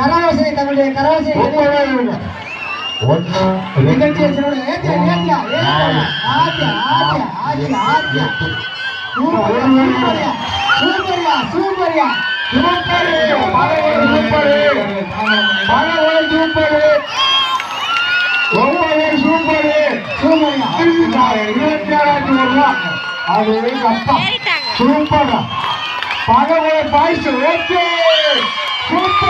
கரவாசனை தங்களுடைய கரவாசனை. ஒண்ணு, நிகழ்ச்சியை. சூப்பர்யா, சூப்பர்யா. Super, super. பரவல் சூப்பரு. சூப்பர்யா. இருபத்தி ஆறாயிரத்தி ரூபா. அது அப்பா. சூப்பர் பரவல் பாய்ஸ் ஓகே சூப்பர்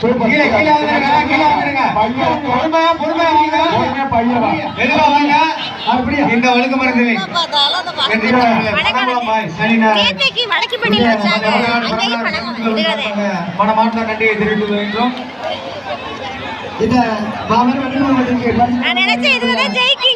சூப்பர் கீழே, கீழே வந்துருங்க, கீழே வந்துருங்க. பொறுமையா, பொறுமையா வாங்க. பையன். மெதுவா வாங்க. அப்படியே. இந்த வழுக்கு மரத்தில் பனங்குளம் பாய். சரி, நான் நேத்தைக்கு வடக்கு பண்ணியில் வச்சாங்க. அங்கேயும் பணம் விடுறதே மனமார்ந்த நன்றியை தெரிவித்துக் கொள்கின்றோம். நினைச்சேன் ஜெயிக்கு